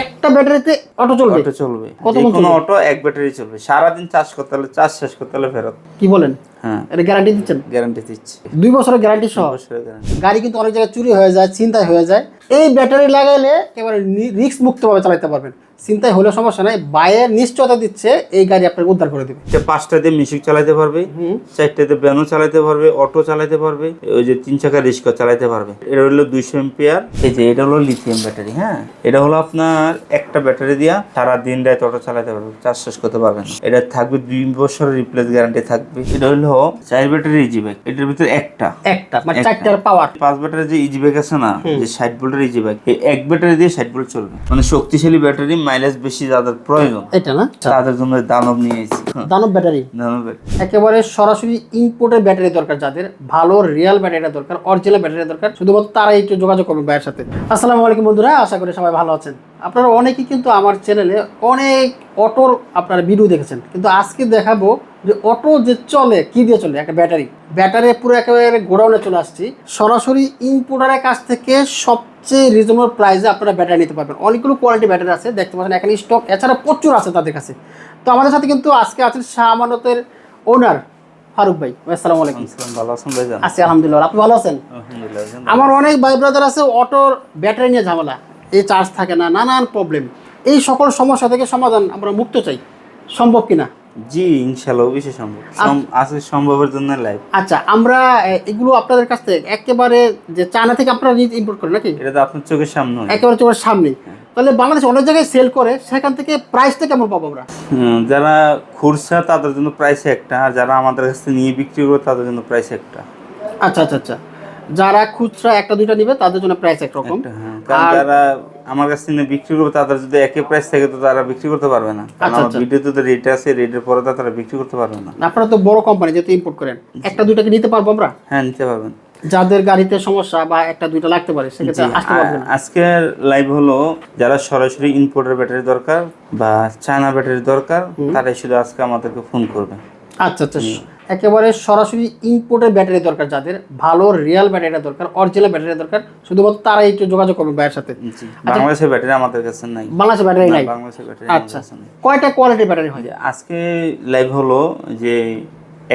একটা ব্যাটারিতে অটো চলবে? অটো চলবে। কোনো অটো এক ব্যাটারি চলবে। সারাদিন চার্জ করতে হলে চার্জ শেষ করতে হলে ফেরত। কি বলেন? হ্যাঁ। এটা গ্যারান্টি দিচ্ছেন? গ্যারান্টি দিচ্ছি। দুই বছরের গ্যারান্টি সহ? গাড়ি কিন্তু অনেক জায়গায় চুরি হয়ে যায় চিন্তায় হয়ে যায়। এই ব্যাটারি লাগাইলে একেবারে রিস্ক মুক্তভাবে চালাতে পারবেন। চিন্তায় হলেও সমস্যা নাই বাইয়ের নিশ্চয়তা দিচ্ছে এই গাড়ি আপনাকে উদ্ধার করে দেবে। পাঁচটা দিয়ে মিউজিক চালাতে পারবে হুম। চারটাতে ব্যানো চালাতে পারবে অটো চালাতে পারবে ওই যে তিন চাকা রিক্সা চালাতে পারবে। এটা হলো দুইশো এম্পিয়ার এই যে এটা হলো লিথিয়াম ব্যাটারি হ্যাঁ? এটা হলো আপনার একটা ব্যাটারি দিয়া সারা দিন রাত অটো চালাতে পারবে চার্জ শেষ করতে পারবেন এটা থাকবে দুই বছরের রিপ্লেস গ্যারান্টি থাকবে। এটা হলো চার ব্যাটারি ইজি ব্যাগ এটার ভিতরে একটা। একটা মানে চারটার পাওয়ার পাঁচ ব্যাটারি যে ইজি ব্যাগ আছে না যে ষাট ভোল্টের ইজি ব্যাগ এই এক ব্যাটারি দিয়ে ষাট ভোল্ট চলবে। মানে শক্তিশালী ব্যাটারি মাইলেজ বেশি যাদের প্রয়োজন এটা না? তাদের জন্য দানব নিয়ে এসেছি। দানব ব্যাটারি? দানব ব্যাটারি। একেবারে সরাসরি ইম্পোর্টের ব্যাটারি দরকার যাদের ভালো রিয়েল ব্যাটারি দরকার অরিজিনাল ব্যাটারি দরকার শুধুমাত্র তারাই একটু যোগাযোগ করবে ভাইয়ের সাথে। আসসালামু আলাইকুম বন্ধুরা আশা করি সবাই ভালো আছেন। আপনারা অনেকেই কিন্তু আমার চ্যানেলে অনেক অটোর আপনারা ভিডিও দেখেছেন। কিন্তু আজকে দেখাবো যে অটো যে চলে কি দিয়ে চলে? একটা ব্যাটারি। ব্যাটারি পুরো একেবারে গোডাউনে চলে আসছি। সরাসরি ইম্পোর্টারের কাছ থেকে সবচেয়ে রিজনেবল প্রাইসে আপনারা ব্যাটারি নিতে পারবেন। অনেকগুলো কোয়ালিটি ব্যাটারি আছে দেখতে পাচ্ছেন এখানে স্টক এছাড়া প্রচুর আছে তাদের কাছে। তো আমাদের সাথে কিন্তু আজকে আছেন শাহ আমানতের ওনার ফারুক ভাই। আসসালামু আলাইকুম। আসসালাম, ভালো আছেন আছি আলহামদুলিল্লাহ। আপনি ভালো আছেন? আমার অনেক ভাই ব্রাদার আছে অটোর ব্যাটারি নিয়ে ঝামেলা। এই চার্জ থাকে না নানান প্রবলেম এই সকল সমস্যা থেকে সমাধান আমরা মুক্ত চাই। সম্ভব কিনা? জি ইনশাল্লাহ অবশ্যই সম্ভব। সম- আজকে সম্ভবের জন্য লাইভ আচ্ছা আমরা এগুলো আপনাদের কাছ থেকে একেবারে যে চায়না থেকে আপনারা নিজে ইম্পোর্ট করেন নাকি? এটা তো আপনার চোখের সামনে একেবারে চোখের সামনে। তাহলে বাংলাদেশ অনেক জায়গায় সেল করে সেখান থেকে প্রাইসটা কেমন পাবো আমরা? যারা খুরসা তাদের জন্য প্রাইস একটা আর যারা আমাদের কাছ থেকে নিয়ে বিক্রি করে তাদের জন্য প্রাইস একটা। আচ্ছা আচ্ছা আচ্ছা। যারা খুচরা একটা দুইটা নিবে তাদের জন্য প্রাইস একরকম হ্যাঁ। যারা আমার কাছ থেকে বিক্রি করবে তাদের যদি একই প্রাইস থাকে তো তারা বিক্রি করতে পারবে না। আচ্ছা, আমার আচ্ছা। ভিডিওতে তো রেট আছে রেটের পরে তারা বিক্রি করতে পারবে না। আপনারা তো বড় কোম্পানি যেহেতু ইম্পোর্ট করেন। একটা দুইটাকে নিতে পারব আমরা? হ্যাঁ নিতে পারবেন। যাদের গাড়িতে সমস্যা বা একটা দুইটা লাগতে পারে সেক্ষেত্রে আসতে পারবেন আজকের লাইভ হলো যারা সরাসরি ইম্পোর্টের ব্যাটারি দরকার বা চায়না ব্যাটারি দরকার তারাই শুধু আজকে আমাদেরকে ফোন করবে। আচ্ছা আচ্ছা। একেবারে সরাসরি ইম্পোর্টের ব্যাটারি দরকার যাদের। ভালো রিয়েল ব্যাটারিটা দরকার অরিজিনাল ব্যাটারি দরকার। শুধুমাত্র তারাই একটু যোগাযোগ করবে ভাইয়ের সাথে। বাংলাদেশের ব্যাটারি আমাদের কাছে নাই। বাংলাদেশে ব্যাটারি নাই? বাংলাদেশের ব্যাটারি আচ্ছা। কয়টা কোয়ালিটির ব্যাটারি হয়? আজকে লাইভ হলো যে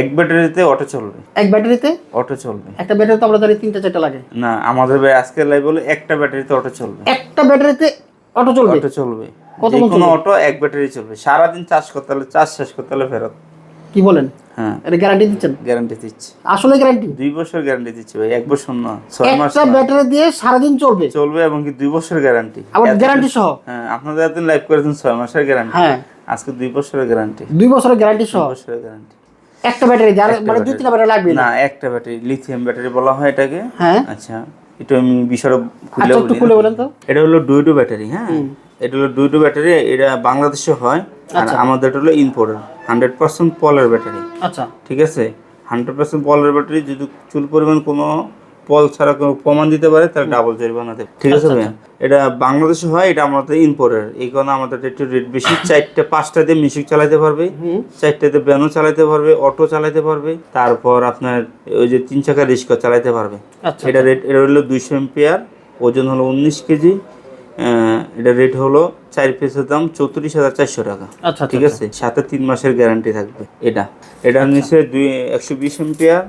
এক ব্যাটারিতে অটো চলবে। এক ব্যাটারিতে অটো চলবে। একটা ব্যাটারি তো আমরা জানি তিনটা চারটা লাগে? না আমাদের ভাই আজকের লাইভ হলো একটা ব্যাটারিতে অটো চলবে। একটা ব্যাটারিতে অটো চলবে? অটো চলবে। কত কোনো অটো এক ব্যাটারি চলবে। সারাদিন চার্জ করতে হলে চার্জ শেষ করতে হলে ফেরত। কি বলেন? হ্যাঁ। এটা গ্যারান্টি দিচ্ছেন? গ্যারান্টি দিচ্ছি। আসলে গ্যারান্টি দুই বছর গ্যারান্টি দিচ্ছি ভাই এক বছর না ছয় মাস একটা ব্যাটারি দিয়ে সারাদিন চলবে? চলবে এবং কি দুই বছর গ্যারান্টি আবার গ্যারান্টি সহ? হ্যাঁ আপনাদের এতদিন লাইভ করেছেন ছয় মাসের গ্যারান্টি হ্যাঁ। আজকে দুই বছরের গ্যারান্টি দুই বছরের গ্যারান্টি সহ? বছরের গ্যারান্টি একটা ব্যাটারি যার মানে দুই তিনটা ব্যাটারি লাগবে না? একটা ব্যাটারি লিথিয়াম ব্যাটারি বলা হয় এটাকে। হ্যাঁ। আচ্ছা আমি বিষয়টা খুলে আচ্ছা একটু বলি খুলে বলেন তো। এটা হলো ব্যাটারি হ্যাঁ। এটা হলো ব্যাটারি এটা বাংলাদেশে হয়। আর আচ্ছা। আমাদের হলো ইম্পোর্টার হান্ড্রেড পার্সেন্ট পলের ব্যাটারি। আচ্ছা। ঠিক আছে? হান্ড্রেড পার্সেন্ট পলের ব্যাটারি যদি চুল পরিমাণ কোনো পল ছাড়া কোনো প্রমাণ দিতে পারে তাহলে ডাবল জরিমানা দেবে ঠিক আচ্ছা, আছে ভাইয়া এটা বাংলাদেশে হয় এটা আমাদের ইম্পোর্টার এই কারণে আমাদের একটু রেট বেশি। চারটে পাঁচটা দিয়ে মিউজিক চালাতে পারবে। চারটাতে ব্যানো চালাতে পারবে অটো চালাতে পারবে। তারপর আপনার ওই যে তিন চাকা রিক্সা চালাতে পারবে। আচ্ছা এটা রেট এটা হলো দুইশো এম্পিয়ার ওজন হলো উনিশ কেজি। এটা রেট হলো চার পিসের দাম চৌত্রিশ হাজার চারশো টাকা। আচ্ছা ঠিক আছে? সাথে তিন মাসের গ্যারান্টি থাকবে এটা। এটা নিচে দুই একশো বিশ এম্পিয়ার।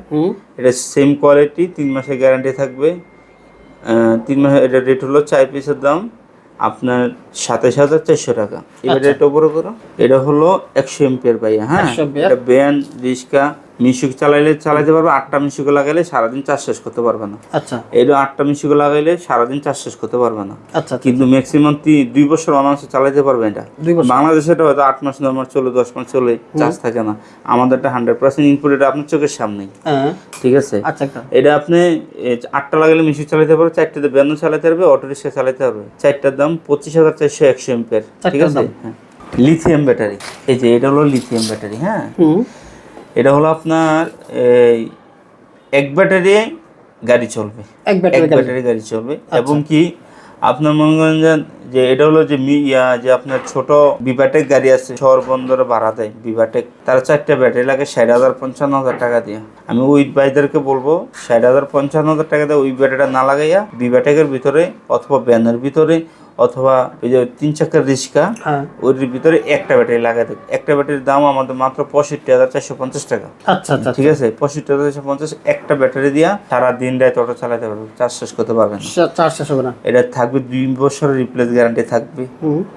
এটা সেম কোয়ালিটি তিন মাসের গ্যারান্টি থাকবে। তিন মাসের এটা রেট হলো চার পিসের দাম আপনার সাতাশ হাজার চারশো টাকা। এবার এটা উপরে করো। এটা হলো একশো এম্পিয়ার পাইয়া হ্যাঁ? এটা ব্যান রিক্সা মিশুক চালাইলে চালাইতে পারবে আটটা মিশুক লাগাইলে সারাদিন চার্জ শেষ করতে পারবে না। আচ্ছা। এটা আটটা মিশুক লাগাইলে সারাদিন চাষ শেষ করতে পারবে না। আচ্ছা কিন্তু ম্যাক্সিমাম দুই বছর অনার্সে চালাতে পারবে এটা। বাংলাদেশে এটা হয়তো আট মাস নয় মাস চলে দশ মাস চলে চার্জ থাকে না। আমাদেরটা হান্ড্রেড পার্সেন্ট ইনপুট এটা আপনার চোখের সামনেই। হ্যাঁ। ঠিক আছে? আচ্ছা আচ্ছা। এটা আপনি আটটা লাগালে মিশুক চালাতে পারবে চারটাতে ব্যান্ন চালাতে পারবে অটো রিক্সা চালাতে পারবে। চারটার দাম পঁচিশ হাজার চারশো একশো এম্পের ঠিক আছে? হ্যাঁ। লিথিয়াম ব্যাটারি এই যে এটা হলো লিথিয়াম ব্যাটারি হ্যাঁ? এটা হলো আপনার এই এক ব্যাটারি গাড়ি চলবে। এক ব্যাটারি গাড়ি। ব্যাটারি গাড়ি চলবে। এবং কি আপনার মনে করেন যে- এটা হলো যে মি- ইয়া যে আপনার ছোট বিভাটেক গাড়ি আছে শহর বন্দরে ভাড়া দেয় বিভাটেক তারা চারটে ব্যাটারি লাগে ষাট হাজার পঞ্চান্ন হাজার টাকা দিয়ে। আমি ওই ভাইদেরকে বলব ষাট হাজার পঞ্চান্ন হাজার টাকা দিয়ে ওই ব্যাটারিটা না লাগাইয়া বিভাটেকের ভিতরে অথবা ব্যানের ভিতরে অথবা ওই যে তিন চাকার রিক্সা হ্যাঁ। ওর ভিতরে একটা ব্যাটারি লাগাতে। একটা ব্যাটারির দাম আমাদের মাত্র পঁয়ষট্টি হাজার চারশো পঞ্চাশ টাকা। আচ্ছা আচ্ছা ঠিক আছে? পঁয়ষট্টি হাজার চারশো পঞ্চাশ একটা ব্যাটারি দিয়া সারা দিন রাত অটো চালাতে পারবে। চার্জ শেষ করতে পারবেন। চার্জ শেষ হবে না? এটা থাকবে দুই বছরের রিপ্লেস গ্যারান্টি থাকবে।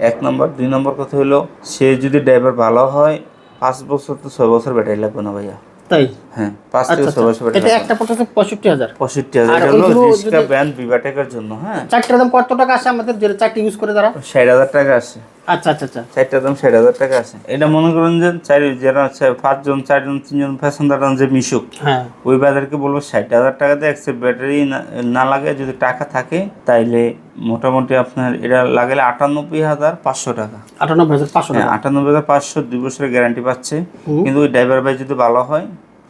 এক নম্বর। দুই নম্বর কথা হলো সে যদি ড্রাইভার ভালো হয় পাঁচ বছর তো ছয় বছর ব্যাটারি লাগবে না ভাইয়া। তাই? হ্যাঁ পাঁচ আচ্ছা থেকে বছর আচ্ছা এটা একটা পড়তেছে পঁয়ষট্টি হাজার। পঁয়ষট্টি হাজার আর এটা হলো ওইগুলো রিক্সা যদি- ব্যান বিভাটেকের জন্য হ্যাঁ। চারটার দাম কত টাকা আসে আমাদের? যেটা চারটি ইউজ করে তারা ষাট হাজার টাকা আছে আচ্ছা আচ্ছা আচ্ছা। দাম ষাট হাজার টাকা আছে। এটা মনে করেন যে চারি যারা পাঁচজন চারজন তিনজন প্যাসেঞ্জার যে মিশুক হ্যাঁ। ওই বাজারকে বলব ষাট হাজার টাকাতে ব্যাটারি না- না লাগে যদি টাকা থাকে তাইলে মোটামুটি আপনার এটা লাগালে আটানব্বই হাজার পাঁচশো টাকা। আটানব্বই হাজার পাঁচশো হ্যাঁ আটানব্বই হাজার পাঁচশো দুই বছরের গ্যারান্টি পাচ্ছে। কিন্তু ওই ড্রাইভার ভাই যদি ভালো হয়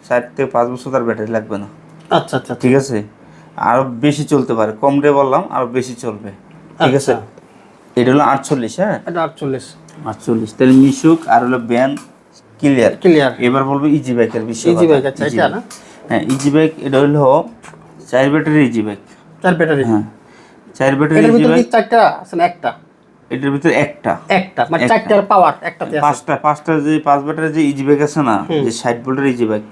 চার থেকে পাঁচ বছর তার ব্যাটারি লাগবে না। আচ্ছা আচ্ছা আচ্ছা। ঠিক আছে? আরও বেশি চলতে পারে। কম রে বললাম আরও বেশি চলবে। ঠিক আছে? আচ্ছা। এটা হলো আটচল্লিশ হ্যাঁ? এটা আটচল্লিশ। আটচল্লিশ। তাহলে মিশুক আর হলো ব্যান ক্লিয়ার। ক্লিয়ার। এবার বলব ইজি বাইকের বিষয় ইজি বাইক আচ্ছা এটা না হ্যাঁ ইজি বাইক এটা হলো চার ব্যাটারি ইজি বাইক চার ব্যাটারি হ্যাঁ চার ব্যাটারি ইজি বাইক চারটা আছে না একটা? এটার ভিতরে একটা। একটা মানে চারটার পাওয়ার একটাতে আছে। পাঁচটা পাঁচটা যে পাঁচ ব্যাটারি যে ইজি বাইক আছে না যে ষাট ভোল্টের ইজি বাইক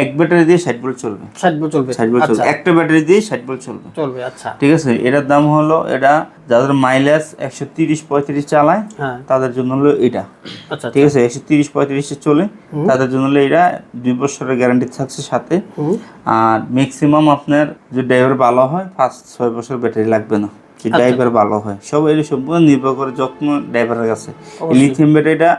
এক ব্যাটারি দিয়ে ষাট ভোল্ট চলবে। ষাট বছর চলবে। ষাট ভোল্ট চলবে। আচ্ছা। একটা ব্যাটারি দিয়ে ষাট ভোল্ট চলবে। চলবে আচ্ছা। ঠিক আছে? এটার দাম হলো এটা যাদের মাইলেজ একশো তিরিশ পঁয়ত্রিশ চালায় হ্যাঁ। তাদের জন্য হলো এটা। আচ্ছা ঠিক আছে? একশো তিরিশ পঁয়ত্রিশে চলে তাদের জন্য হলো এটা দুই বছরের গ্যারান্টি থাকছে সাথে। আর ম্যাক্সিমাম আপনার যে ড্রাইভার ভালো হয় পাঁচ ছয় বছর ব্যাটারি লাগবে না। ড্রাইভার ভালো হয়। সব এর সম্পূর্ণ নির্ভর করে যত্ন ড্রাইভারের কাছে। লিথিয়াম ব্যাটারিটা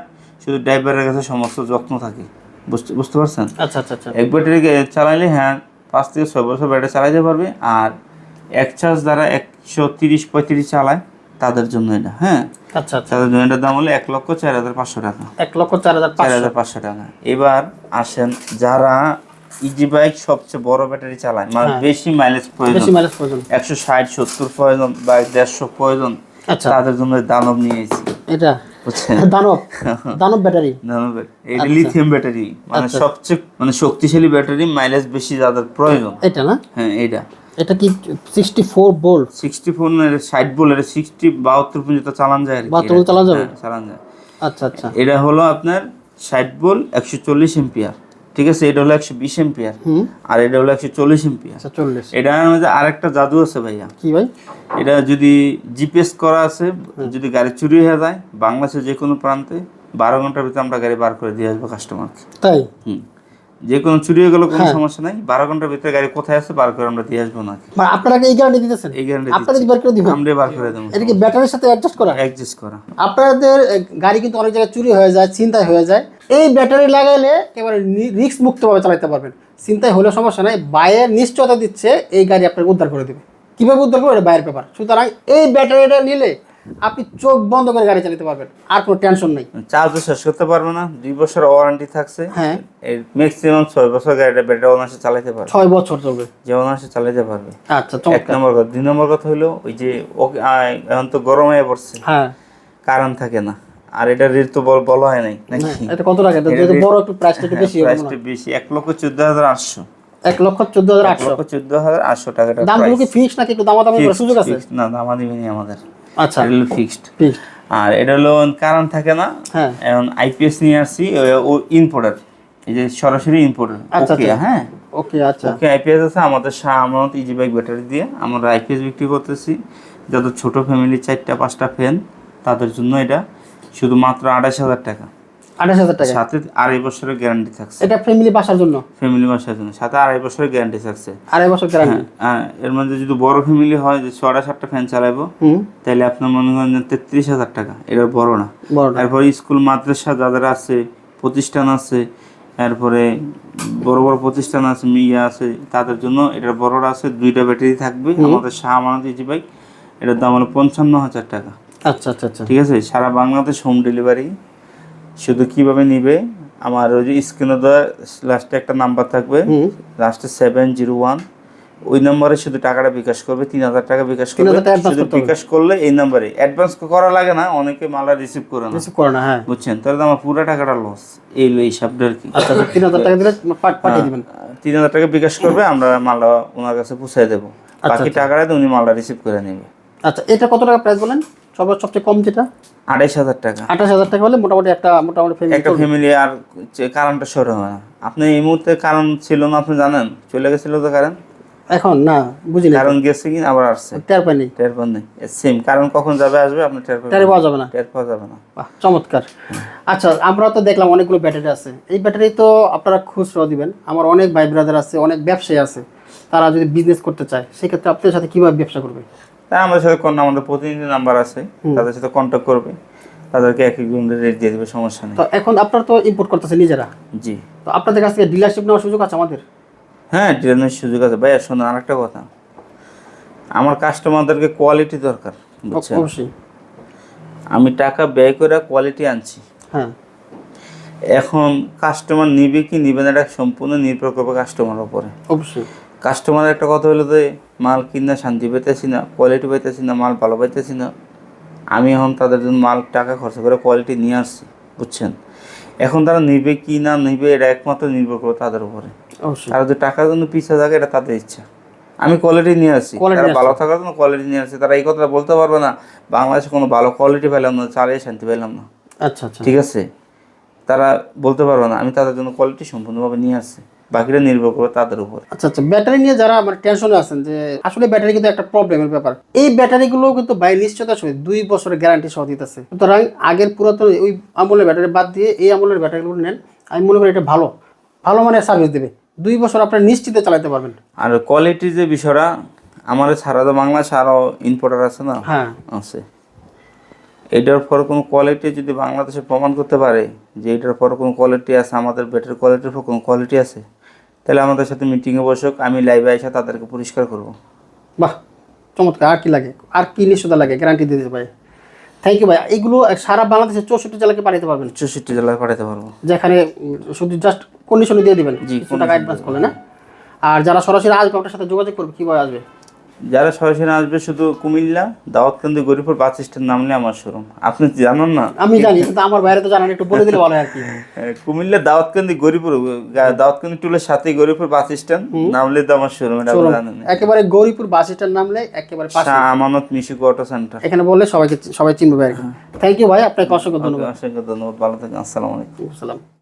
শুধু ড্রাইভারের কাছে সমস্ত যত্ন থাকে। বুঝতে বুঝতে পারছেন? আচ্ছা আচ্ছা আচ্ছা। এক ব্যাটারি চালাইলে হ্যাঁ পাঁচ থেকে ছয় বছর ব্যাটারি চালাইতে পারবে আর এক চার্জ দ্বারা একশো তিরিশ পঁয়ত্রিশ চালায় তাদের জন্য এটা হ্যাঁ? আচ্ছা আচ্ছা। তাদের জন্য এটার দাম হলো এক লক্ষ চার হাজার পাঁচশো টাকা। এক লক্ষ চার হাজার চার হাজার পাঁচশো। টাকা। এবার আসেন যারা ইজি বাইক সবচেয়ে বড় ব্যাটারি চালায় মানে বেশি মাইলেজ প্রয়োজন। একশো ষাট সত্তর প্রয়োজন বা দেড়শো প্রয়োজন আচ্ছা। তাদের জন্য দানব নিয়েছি এটা দানব দানব ব্যাটারি। দানব এটা লিথিয়াম ব্যাটারি মানে সবচেয়ে মানে শক্তিশালী ব্যাটারি মাইলেজ বেশি যাদের প্রয়োজন। এটা না? হ্যাঁ এইটা। এটা কি সিক্সটি ফোর বোল সিক্সটি ফোর ষাট এটা সিক্সটি বাহাত্তর পর্যন্ত চালান যায় আর কি। 72 চালান যাবে? হ্যাঁ, চালান যায়। আচ্ছা আচ্ছা। এটা হলো আপনার সাইড বোল একশো চল্লিশ এম্পিয়ার ঠিক আছে এটা হলো একশো বিশ এম্পিয়ার আর এটা হলো একশো চল্লিশ এম্পিয়ার আচ্ছা চল্লিশ। এটা মধ্যে আরেকটা জাদু আছে ভাইয়া। কি ভাই? এটা যদি জিপিএস করা আছে যদি গাড়ি চুরি হয়ে যায় বাংলাদেশের যে কোনো প্রান্তে বারো ঘণ্টার ভিতরে আমরা গাড়ি বার করে দিয়ে আসব কাস্টমারকে তাই? হুম। যে কোনো চুরি হয়ে গেলো কোনো হ্যাঁ। সমস্যা নাই। বারো ঘণ্টার ভিতরে গাড়ি কোথায় আছে বার করে আমরা দিয়ে আসব না আপনারা এই গ্যারান্টি দিতেছেন? এই গ্যারান্টি আপনারা বের করে দিবেন? আমরা বার করে দেবো। এটা কি ব্যাটারির সাথে অ্যাডজাস্ট করা? অ্যাডজাস্ট করা। আপনাদের গাড়ি কিন্তু অনেক জায়গায় চুরি হয়ে যায় চিন্তায় হয়ে যায়। এই ব্যাটারি লাগাইলে একেবারে রিস্ক মুক্তভাবে চালাতে পারবেন। চিন্তায় হলে সমস্যা নাই। বায়ের নিশ্চয়তা দিচ্ছে এই গাড়ি আপনাকে উদ্ধার করে দেবে। কীভাবে উদ্ধার করবে? এটা বাইরের ব্যাপার সুতরাং এই ব্যাটারিটা নিলে আপনি চোখ বন্ধ করে গাড়ি চালাতে পারবেন আর কোনো টেনশন নেই। চার্জও শেষ করতে পারবে না দুই বছর ওয়ারেন্টি থাকছে। হ্যাঁ। ম্যাক্সিমাম ছয় বছর গাড়িটা ব্যাটারি অনার্সে চালাতে পারবে। ছয় বছর চলবে। যে অনার্সে চালাতে পারবে। আচ্ছা এক নম্বর কথা। দুই নম্বর কথা হলো ওই যে এখন তো গরম হয়ে পড়ছে। হ্যাঁ। কারণ থাকে না। আর এটা রেট তো বল- বলা হয় নাই নাকি? হ্যাঁ, এটা কত টাকা? এটা বড় একটু প্রাইসটা একটু বেশি মনে প্রাইসটা বেশি। এক লক্ষ চোদ্দ হাজার আটশো। এক লক্ষ চোদ্দ হাজার আটশো। চোদ্দ হাজার আটশো টাকাটা দামগুলো কি ফিক্স নাকি একটু দামাদামি করার সুযোগ আছে? না দামা দিবেনি আমাদের। আচ্ছা। এটা হলো ফিক্সড আর এটা হলো কারণ থাকে না হ্যাঁ। এখন আইপিএস নিয়ে আসছি ও- ইম্পোর্টার এই যে সরাসরি ইম্পোর্টার আচ্ছা, ওকে আচ্ছা। হ্যাঁ? ওকে আচ্ছা। ওকে আইপিএস আছে আমাদের সামনত ইজি বাইক ব্যাটারি দিয়ে আমরা আইপিএস বিক্রি করতেছি। যাদের ছোট ফ্যামিলি চারটা পাঁচটা ফ্যান তাদের জন্য এটা। শুধুমাত্র আড়াইশ হাজার টাকা। আঠাশ হাজার টাকা। সাথে আড়াই বছরের গ্যারান্টি থাকছে। এটা ফ্যামিলি বাসার জন্য? ফ্যামিলি বাসার জন্য। সাথে আড়াই বছরের গ্যারান্টি থাকছে। আড়াই বছর গ্যারান্টি হ্যাঁ, এর মধ্যে যদি বড় ফ্যামিলি হয় যে ছটা সাতটা ফ্যান চালাবো হুম। তাহলে আপনার মনে করেন যে তেত্রিশ হাজার টাকা। এটা বড় না। তারপরে স্কুল মাদ্রাসা যাদের আছে প্রতিষ্ঠান আছে এরপরে বড় বড় প্রতিষ্ঠান আছে মিয়া আছে তাদের জন্য এটার বড়রা আছে দুইটা ব্যাটারি থাকবে। আমাদের শাহ আমানত ইজি বাইক এটার দাম হলো পঞ্চান্ন হাজার টাকা। আচ্ছা আচ্ছা আচ্ছা। ঠিক আছে? সারা বাংলাদেশ হোম ডেলিভারি শুধু কীভাবে নিবে? আমার ওই যে স্ক্রিনে দেওয়া লাস্টে একটা নাম্বার থাকবে। লাস্টে সেভেন জিরো ওয়ান ওই নম্বরে শুধু টাকাটা বিকাশ করবে তিন হাজার টাকা বিকাশ করবে। 3,000 টাকা advance শুধু বিকাশ করলে এই নাম্বারে অ্যাডভান্স করা লাগে না অনেকে মালা রিসিভ করে না। করে না হ্যাঁ। বুঝছেন? তাহলে আমার পুরো টাকাটা লস এই এই হিসাবটা আর কি। আচ্ছা আচ্ছা তিন হাজার টাকা দিলে পাঠ- পাঠিয়ে দিবেন। তিন হাজার টাকা বিকাশ করবে আমরা মালটা ওনার কাছে পৌঁছায় দেবো। বাকি টাকাটা উনি মালটা রিসিভ করে নেবে। আচ্ছা এটা কত টাকা প্রাইস বলেন? সবার সবচেয়ে কম যেটা? আড়াইশ হাজার টাকা। আঠাশ হাজার টাকা হলে মোটামুটি একটা মোটামুটি ফ্যামিলি একটা ফ্যামিলি আর যে কারেন্টটা সরে হয় না। আপনি এই মুহূর্তে কারণ ছিল না আপনি জানেন? চলে গেছিল তো কারেন্ট এখন? না বুঝি কারণ গেছে কি আবার আসছে। টের পাইনি। টের পান নেই সেম কারণ কখন যাবে আসবে আপনি টের টের পাওয়া যাবে না। টের পাওয়া যাবে না। বাহ চমৎকার। আচ্ছা আমরা তো দেখলাম অনেকগুলো ব্যাটারি আছে। এই ব্যাটারি তো আপনারা খুচরো দিবেন। আমার অনেক ভাই ব্রাদার আছে অনেক ব্যবসায়ী আছে। তারা যদি বিজনেস করতে চায় সেক্ষেত্রে আপনাদের সাথে কীভাবে ব্যবসা করবে? তাই আমাদের সাথে কোন আমাদের প্রতিনিধি নাম্বার আছে তাদের সাথে কন্ট্যাক্ট করবে তাদেরকে এক একজন রেট দিয়ে দেবে সমস্যা নেই। তো এখন আপনারা তো ইম্পোর্ট করতেছে নিজেরা? জি। তো আপনাদের কাছ থেকে ডিলারশিপ নেওয়ার সুযোগ আছে আমাদের? হ্যাঁ ট্রেনের সুযোগ আছে। ভাইয়া শোনো আরেকটা কথা। আমার কাস্টমারদেরকে কোয়ালিটি দরকার অবশ্যই। আমি টাকা ব্যয় করে কোয়ালিটি আনছি। হ্যাঁ। এখন কাস্টমার নিবে কি নিবে না এটা সম্পূর্ণ নির্ভর করবে কাস্টমারের উপরে। অবশ্যই। কাস্টমারের একটা কথা হলো যে মাল কিনা শান্তি পাইতেছি না কোয়ালিটি পাইতেছি না মাল ভালো পাইতেছি না। আমি এখন তাদের জন্য মাল টাকা খরচ করে কোয়ালিটি নিয়ে আসছি বুঝছেন? এখন তারা নিবে কি না নিবে এটা একমাত্র নির্ভর করবে তাদের উপরে। তারা যে টাকার জন্য পিছিয়ে থাকে এটা তাদের ইচ্ছা। আমি কোয়ালিটি নিয়ে আসছি। তারা ভালো থাকার জন্য কোয়ালিটি নিয়ে আসছে। তারা এই কথাটা বলতে পারবে না বাংলাদেশে কোনো ভালো কোয়ালিটি পেলাম না চালিয়ে শান্তি পেলাম না। আচ্ছা আচ্ছা। ঠিক আছে? তারা বলতে পারবে না আমি তাদের জন্য কোয়ালিটি সম্পূর্ণভাবে নিয়ে আসছি। বাকিটা নির্ভর করবে তাদের উপর। আচ্ছা আচ্ছা ব্যাটারি নিয়ে যারা মানে টেনশনে আছেন যে আসলে ব্যাটারি কিন্তু একটা প্রবলেমের ব্যাপার। এই ব্যাটারিগুলো কিন্তু বাই নিশ্চয়তার সহিত দুই বছরের গ্যারান্টি সহ দিতেছে। সুতরাং আগের পুরাতন ওই আমলের ব্যাটারি বাদ দিয়ে এই আমলের ব্যাটারিগুলো নেন। আমি মনে করি এটা ভালো। ভালো মানে সার্ভিস দেবে। দুই বছর আপনার নিশ্চিতে চালাতে পারবেন। আর কোয়ালিটির যে বিষয়টা আমার সারা তো বাংলাদেশে আরও ইম্পোর্টার আছে না? হ্যাঁ। আছে। এটার পর কোনো কোয়ালিটি যদি বাংলাদেশে প্রমাণ করতে পারে যে এটার পর কোনো কোয়ালিটি আছে আমাদের বেটার কোয়ালিটির পর কোনো কোয়ালিটি আছে? তাহলে আমাদের সাথে মিটিংয়ে বসুক আমি লাইভে এসে তাদেরকে পরিষ্কার করব। বাহ চমৎকার। আর কি লাগে? আর কি নিশ্চয়তা লাগে? গ্যারান্টি দিতে ভাই থ্যাংক ইউ ভাই এগুলো সারা বাংলাদেশের চৌষট্টি জেলাকে পাঠাতে পারবেন? চৌষট্টি জেলায় পাঠাতে পারব। যেখানে শুধু জাস্ট কন্ডিশনে দিয়ে দেবেন? জি, টাকা অ্যাডভান্স করলে না? আর যারা সরাসরি আসবে আপনার সাথে যোগাযোগ করবে কীভাবে আসবে? যারা সরাসরি আসবে শুধু কুমিল্লা দাওয়াতকান্দি গরিপুর বাস স্ট্যান্ড নামলে আমার শোরুম। আপনি জানেন না? আমি জানি কিন্তু আমার বাইরে তো জানেন একটু বলে দিলে ভালো আর কি। কুমিল্লা দাওয়াতকান্দি গরিপুর গা- দাওয়াতকান্দি টুলের সাথে গরিপুর বাস স্ট্যান্ড নামলে তো আমার শোরুম এটা জানেন একেবারে গৌরীপুর বাস স্ট্যান্ড নামলে একেবারে পাশে। আমানত মিশুক অটো সেন্টার। এখানে বললে সবাইকে সবাই চিনবে আর কি। থ্যাংক ইউ ভাই আপনাকে অসংখ্য ধন্যবাদ। অসংখ্য ধন্যবাদ। ভালো থাকেন আসসালামু আলাইকুম। সালাম